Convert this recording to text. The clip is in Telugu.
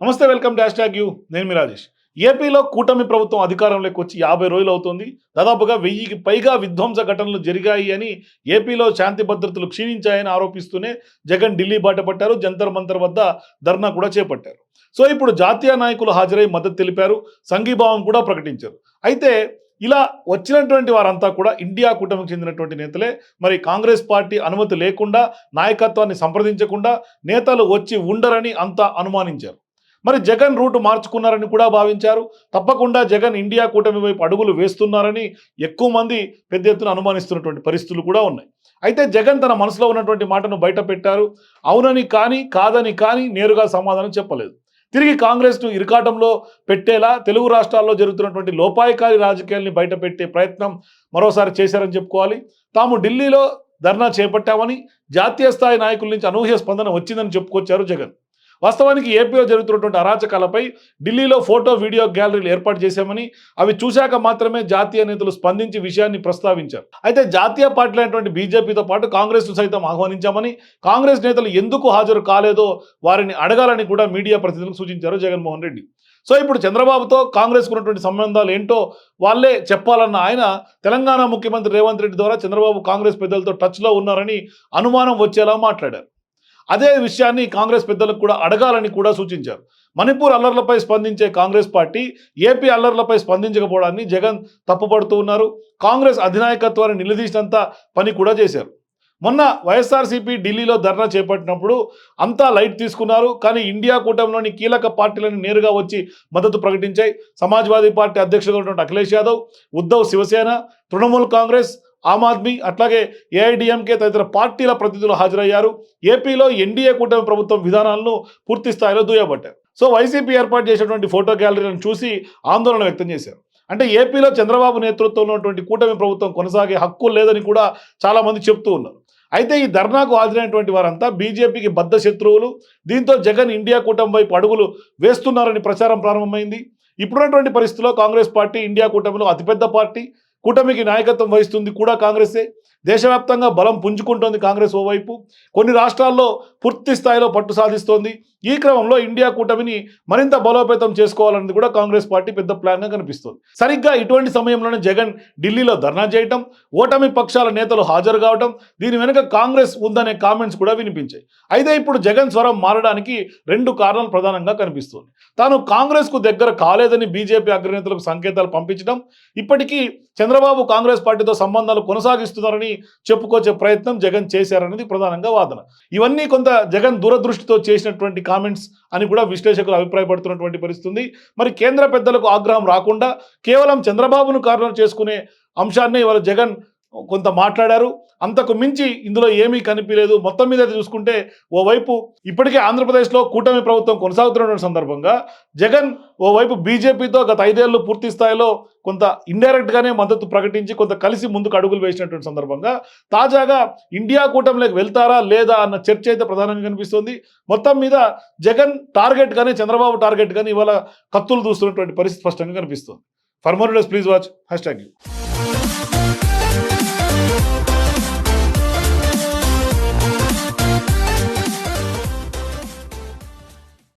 నమస్తే వెల్కమ్ డాష్ ట్యాగ్ యూ. నేను మీ రాజేష్. ఏపీలో కూటమి ప్రభుత్వం అధికారంలోకి వచ్చి యాభై రోజులు అవుతుంది. దాదాపుగా వెయ్యికి పైగా విధ్వంస ఘటనలు జరిగాయి అని ఏపీలో శాంతి భద్రతలు క్షీణించాయని ఆరోపిస్తూనే జగన్ ఢిల్లీ బాట పట్టారు. జంతర్ మంతర్ వద్ద ధర్నా కూడా చేపట్టారు. సో ఇప్పుడు జాతీయ నాయకులు హాజరై మద్దతు తెలిపారు. సంఘీభావం కూడా ప్రకటించారు. అయితే ఇలా వచ్చినటువంటి వారంతా కూడా ఇండియా కూటమికి చెందినటువంటి నేతలే. మరి కాంగ్రెస్ పార్టీ అనుమతి లేకుండా నాయకత్వాన్ని సంప్రదించకుండా నేతలు వచ్చి ఉండరని అంతా అనుమానించారు. మరి జగన్ రూట్ మార్చుకున్నారని కూడా భావించారు. తప్పకుండా జగన్ ఇండియా కూటమి వైపు అడుగులు వేస్తున్నారని ఎక్కువ మంది పెద్ద ఎత్తున అనుమానిస్తున్నటువంటి పరిస్థితులు కూడా ఉన్నాయి. అయితే జగన్ తన మనసులో ఉన్నటువంటి మాటను బయట పెట్టారు. అవునని కానీ కాదని కానీ నేరుగా సమాధానం చెప్పలేదు. తిరిగి కాంగ్రెస్ను ఇరకాటంలో పెట్టేలా తెలుగు రాష్ట్రాల్లో జరుగుతున్నటువంటి లోపాయకారి రాజకీయాల్ని బయట పెట్టే ప్రయత్నం మరోసారి చేశారని చెప్పుకోవాలి. తాము ఢిల్లీలో ధర్నా చేపట్టామని జాతీయ స్థాయి నాయకుల నుంచి అనూహ్య స్పందన వచ్చిందని చెప్పుకొచ్చారు జగన్. వాస్తవానికి ఏపీలో జరుగుతున్నటువంటి అరాచకాలపై ఢిల్లీలో ఫోటో వీడియో గ్యాలరీలు ఏర్పాటు చేశామని అవి చూశాక మాత్రమే జాతీయ నేతలు స్పందించి విషయాన్ని ప్రస్తావించారు. అయితే జాతీయ పార్టీలైనటువంటి అయినటువంటి బీజేపీతో పాటు కాంగ్రెస్ సైతం ఆహ్వానించామని కాంగ్రెస్ నేతలు ఎందుకు హాజరు కాలేదో వారిని అడగాలని కూడా మీడియా ప్రతినిధులకు సూచించారు జగన్మోహన్ రెడ్డి. సో ఇప్పుడు చంద్రబాబుతో కాంగ్రెస్ ఉన్నటువంటి సంబంధాలు ఏంటో వాళ్ళే చెప్పాలన్న ఆయన తెలంగాణ ముఖ్యమంత్రి రేవంత్ రెడ్డి ద్వారా చంద్రబాబు కాంగ్రెస్ పెద్దలతో టచ్లో ఉన్నారని అనుమానం వచ్చేలా మాట్లాడారు. అదే విషయాన్ని కాంగ్రెస్ పెద్దలకు కూడా అడగాలని కూడా సూచించారు. మణిపూర్ అల్లర్లపై స్పందించే కాంగ్రెస్ పార్టీ ఏపీ అల్లర్లపై స్పందించకపోవడాన్ని జగన్ తప్పుపడుతూ ఉన్నారు. కాంగ్రెస్ అధినాయకత్వాన్ని నిలదీసినంత పని కూడా చేశారు. మొన్న వైఎస్ఆర్సీపీ ఢిల్లీలో ధర్నా చేపట్టినప్పుడు అంతా లైట్ తీసుకున్నారు. కానీ ఇండియా కూటమిలోని కీలక పార్టీలను నేరుగా వచ్చి మద్దతు ప్రకటించాయి. సమాజ్వాదీ పార్టీ అధ్యక్షుడు అఖిలేష్ యాదవ్ ఉద్ధవ్ శివసేన తృణమూల్ కాంగ్రెస్ ఆమ్ ఆద్మీ అట్లాగే ఏఐడిఎంకే తదితర పార్టీల ప్రతినిధులు హాజరయ్యారు. ఏపీలో ఎన్డీఏ కూటమి ప్రభుత్వం విధానాలను పూర్తి స్థాయిలో దుయ్యబట్టారు. సో వైసీపీ ఏర్పాటు చేసినటువంటి ఫోటో గ్యాలరీలను చూసి ఆందోళన వ్యక్తం చేశారు. అంటే ఏపీలో చంద్రబాబు నేతృత్వంలో ఉన్నటువంటి కూటమి ప్రభుత్వం కొనసాగే హక్కు లేదని కూడా చాలామంది చెప్తూ ఉన్నారు. అయితే ఈ ధర్నాకు హాజరైనటువంటి వారంతా బీజేపీకి బద్ధ శత్రువులు. దీంతో జగన్ ఇండియా కూటమి వైపు అడుగులు వేస్తున్నారని ప్రచారం ప్రారంభమైంది. ఇప్పుడున్నటువంటి పరిస్థితుల్లో కాంగ్రెస్ పార్టీ ఇండియా కూటమిలో అతిపెద్ద పార్టీ. కూటమికి నాయకత్వం వహిస్తుంది కూడా కాంగ్రెసే. దేశవ్యాప్తంగా బలం పుంజుకుంటోంది కాంగ్రెస్ ఓవైపు. కొన్ని రాష్ట్రాల్లో పూర్తి స్థాయిలో పట్టు సాధిస్తోంది. ఈ క్రమంలో ఇండియా కూటమిని మరింత బలోపేతం చేసుకోవాలన్నది కూడా కాంగ్రెస్ పార్టీ పెద్ద ప్లాన్గా కనిపిస్తుంది. సరిగ్గా ఇటువంటి సమయంలోనే జగన్ ఢిల్లీలో ధర్నా చేయటం ఓటమి పక్షాల నేతలు హాజరు కావటం దీని వెనుక కాంగ్రెస్ ఉందనే కామెంట్స్ కూడా వినిపించాయి. అయితే ఇప్పుడు జగన్ స్వరం మారడానికి రెండు కారణాలు ప్రధానంగా కనిపిస్తుంది. తాను కాంగ్రెస్కు దగ్గర కాలేదని బీజేపీ అగ్రనేతలకు సంకేతాలు పంపించడం ఇప్పటికీ చంద్రబాబు కాంగ్రెస్ పార్టీతో సంబంధాలు కొనసాగిస్తున్నారని చెప్పుకొచ్చే ప్రయత్నం జగన్ చేశారనేది ప్రధానంగా వాదన. ఇవన్నీ కొంత జగన్ దూరదృష్టితో చేసినటువంటి కామెంట్స్ అని కూడా విశ్లేషకులు అభిప్రాయపడుతున్నటువంటి పరిస్థితుంది. మరి కేంద్ర పెద్దలకు ఆగ్రహం రాకుండా కేవలం చంద్రబాబును కారణం చేసుకునే అంశాన్ని ఇవాళ జగన్ కొంత మాట్లాడారు. అంతకు మించి ఇందులో ఏమీ కనిపించలేదు. మొత్తం మీద చూసుకుంటే ఓవైపు ఇప్పటికే ఆంధ్రప్రదేశ్లో కూటమి ప్రభుత్వం కొనసాగుతున్నటువంటి సందర్భంగా జగన్ ఓవైపు బీజేపీతో గత ఐదేళ్ళు పూర్తి స్థాయిలో కొంత ఇండైరెక్ట్గానే మద్దతు ప్రకటించి కొంత కలిసి ముందుకు అడుగులు వేసినటువంటి సందర్భంగా తాజాగా ఇండియా కూటమిలోకి వెళ్తారా లేదా అన్న చర్చ అయితే ప్రధానంగా కనిపిస్తుంది. మొత్తం మీద జగన్ టార్గెట్ కానీ చంద్రబాబు టార్గెట్ కానీ ఇవాళ కత్తులు దూస్తున్నటువంటి పరిస్థితి స్పష్టంగా కనిపిస్తుంది. For more please watch. Hashtag you.